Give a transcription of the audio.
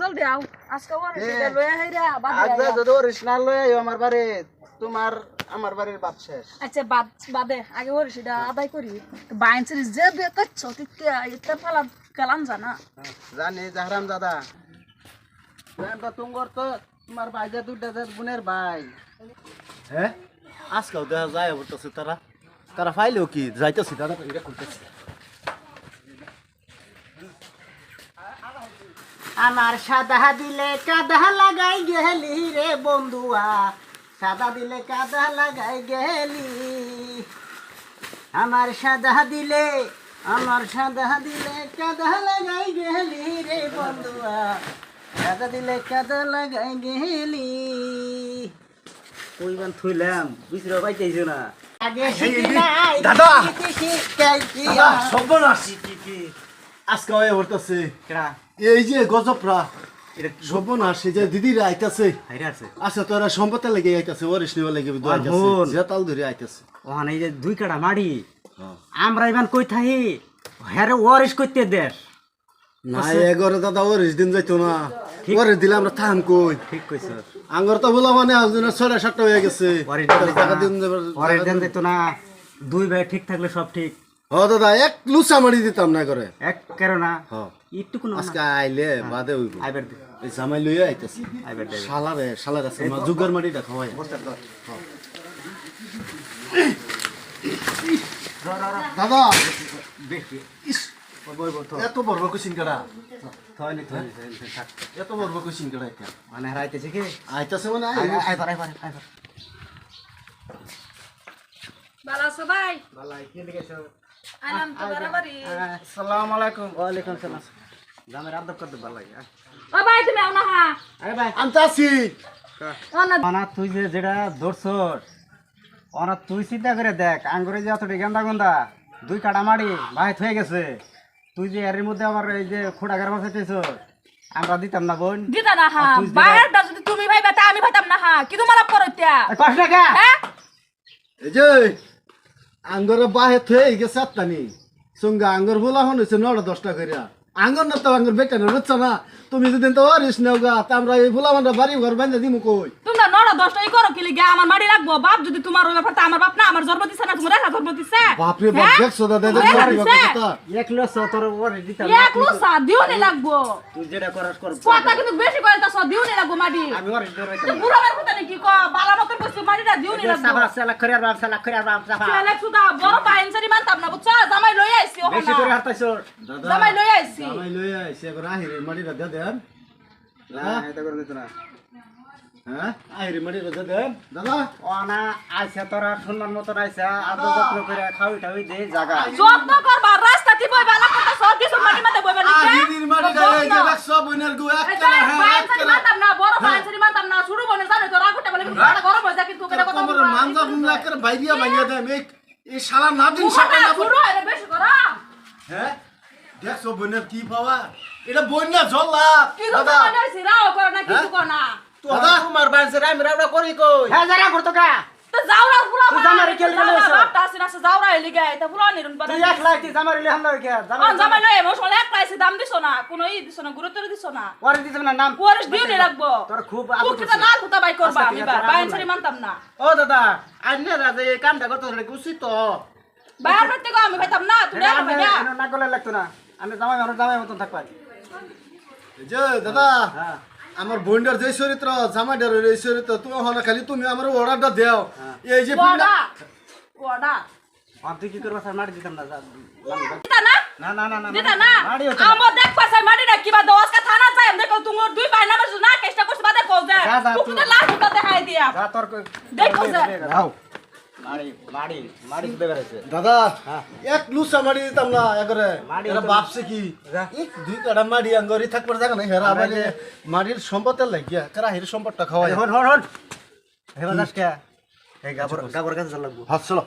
জলদি আও। আজকে ওর বাদ লয়ে আইও আমার বাড়ি তোমার আমার বাড়ির বাপ শেষ। আচ্ছা বাদ বাদে আগে ওর সেটা আদায় করি। বাইন্সের যে বেকাচ্ছ তিতে এটা পালা কালাম জানা। জানি জাহরাম দাদা। তো তুঙ্গর তো তোমার ভাইজা দুটা যে বোনের ভাই। হ্যাঁ আজকাল দেখা যায় বলতেছে তারা তারা ফাইলেও কি যাইতেছি তারা এটা করতেছে আমার সাদা দিলে কাদা লাগাই গেলি রে বন্ধুয়া। সাদা দিলে কাদা লাগাই গেলি। আমার সাদা দিলে আমার সাদা দিলে কাদা লাগাই গেলি রে বন্ধুয়া। সাদা দিলে কাদা লাগাই গেলি। কইবান থইলাম বিচরা পাইতেইছো না। আগে শিখি নাই দাদা! সর্বনাশী কি কি? আজকে হয়ে এই যে গজবরা দিদিরা আইতাছে। আচ্ছা তোরা সম্পত্তি লেগে আইতাছে ওরিস নিবা লেগে দোয়া আর যাচ্ছে বোন। জেতাল ধরে আইতাছে। ওখানে এই যে দুই কাটা মাড়ি। আমরা ইমান কই থাকি হ্যারে ওয়ারিস করতে দেশ। না এগরে দাদা ওরিস দিন যাইতো না। ওরে দিলে আমরা থাম কই? ঠিক আঙ্গর তো বলা মানে সাতটা হয়ে গেছে। দিন না। দুই ভাই ঠিক থাকলে সব ঠিক। হ দাদা এক লুচা মারি দিতাম না করে এক কেন না। হ। একটু কোনো আজকে আইলে বাদে হইব। আইবার দে। এই জামাই লইয়া আইতাছে। আইবার দে। শালারে শালার আছে মা জুগার মাটিটা খাওয়াই। দাদা! ইস, এত বড় কুচিন কাটা থয়নি থয়নি এত বড় কুচিন কাটা এটা মানে হারাইতেছে কি? আইতাছে মানে? আইবার আইবার আইবার। ভালো আছো ভাই বালাই কি লিখেছো বাড়াবাড়ি। আলাইকুম। ওয়ালাইকুম সালাম আদব করতে বালাই ও ভাই তুমি আও না হা। আরে ভাই আনতাছি ও না। অনা তুই যে যেটা ধরছস অনা তুই চিন্তা করে দেখ আঙ্গুরে যে অতটি গেন্দা গন্দা দুই কাটা মারি ভাই হয়ে গেছে তুই যে এর মধ্যে আবার এই যে খোড়াগার বাঁচাইতেছ আমরা দিতাম না বোন। দিতা না হা। আর তুই বাইরেটা যদি তুমি ভাইবা তা আমি ভাইতাম না হা। কি তোমার আপ করো ইত্যা কষ্ট কে? হ্যাঁ? এই যে আঙ্গরে বাহে থয়ে গেছে আত্মানি সঙ্গে আঙ্গর বলা হন হয়েছে নটা দশটা করিয়া আঙ্গর না তো আঙ্গর বেটা না বুঝছো না তুমি যদি তো ওরিস নেও গা তা আমরা এই ফুলা মানটা বাড়ি ঘর বান্ধা দিমু কই তোমরা নড়া দশটা ই করো কি লিগে? আমার মাড়ি রাখব। বাপ যদি তোমার ওই ব্যাপারটা আমার বাপ না আমার জন্ম দিছে না তোমার রেখা জন্ম দিছে? বাপ হ্যাঁ? দেখছ দাদা দেখছ দিছে? এক লস তোর ওরে দিতাম না। এক লুসা দিওনি লাগবো। তুই যেটা করাস কর কথা কিন্তু বেশি করে তা দিওনি লাগবো মাড়ি আমি ওরে দিতে তুই বুড়া বের কথা নাকি ক? বালা মতন কইছিস মাড়িটা দিওনি লাগবো। সাবা সালা করে আর সালা করে আর সাবা। ছেলে সুদা বড় পাইনসারি মানতাম না বুঝছ? জামাই লই আইছি বেশি করে ওখানে দাদা জামাই লই আইছি। জামাই লই আইছে এবার আহিরে মাটিটা দে দেন। হ্যাঁ এটা করে দিত না। হ্যাঁ? আহিরে মাটিটা দে দেন। দাদা? অনা আইসা তোরা সুন্দর মতন আইসা। আদর যত্ন করে খাওয়াই টাওয়াই দে জাগা। যত্ন করবা রাস্তা দি বই বালা কথা সব কিছু মাটি মাঝে বইবা লিখে আহিরির মাটিটা এই যে দেখছ বইনের গু এক এটা কেলা হ্যাঁ এক পাইনসারি কেলা মানতাম না বড় পাইনসারি মানতাম না শুরু বনে জানো তো রাগুটা বলে কিন্তু কথা গরম হয়ে যায় কিন্তু কেন কথা তোমার মানজা বুমলা করে বাইরিয়া বাইরিয়া দেম এই এই শালা না শুরু হয় বেশি করা। হ্যাঁ? দেখছ বইনের কি পাওয়া? এটা বন্যা জল্লা কি কথা সিরাও করে না কিছু কর না। দাদা তোমার বাড়িতে আমি রাউডা করি কই? হ্যাঁ জাগা করতো কা তো যাওরা ফুলা তুই জামাই রেখে দিলে এসো। বাপটা আসিনা সে যাওরা এলি গায় তা ফুলা নিরুন পারে তুই এক লাখ তুই জামার ইলে হামলা কে অন জামাই লই এমন সময় এক পাইছে দাম দিছো না কোনো ই দিছো না গুরুত্ব দিছো না। ওরে দিতে না নাম। ওয়ারিস দিও নি রাখব তোর খুব তুই আদর কিটা বাই করবা আমি ঠিক বা আছে, বাইন রাখব সারি মানতাম না। ও দাদা আইনে রাজে এই কামটা করতে হলে উচিত তো। বাইর করতে গো আমি ভাইতাম না তুই রাখো ভাইয়া না। করলে লাগতো না। আমি জামাই আমার জামাই মতন এই যে দাদা। হ্যাঁ। আমার বোনটার যে চরিত্র জামাইটার এই চরিত্র তুমি হনা খালি তুমি আমার অর্ডারটা দাও। এই যে ওডা ওডা আর তুই কি করবা স্যার মারি দিতাম না না? না না না দিতা না। আমার দেখ পাইছে মাটি না কিবা দশ কা থানা যায় দেখো তুমি দুই পাই না না চেষ্টা করছ বাদে কও যে যা, যা, তুই লাল দিয়া? যা তোর দেখো যাও। দাদা হ্যাঁ। এক লুসা মারি দিতাম না একরে এরা। বাপসে কি। এক দুই কাটা মারি আঙ্গরি থাকবার জায়গা নাই হেরা যে- মারির সম্পদের লাগিয়া কারা হির সম্পদটা খাওয়াই হন হন হন। হেবা দাস কে? এই গাবর গাবর কাছে লাগবো হাত চলো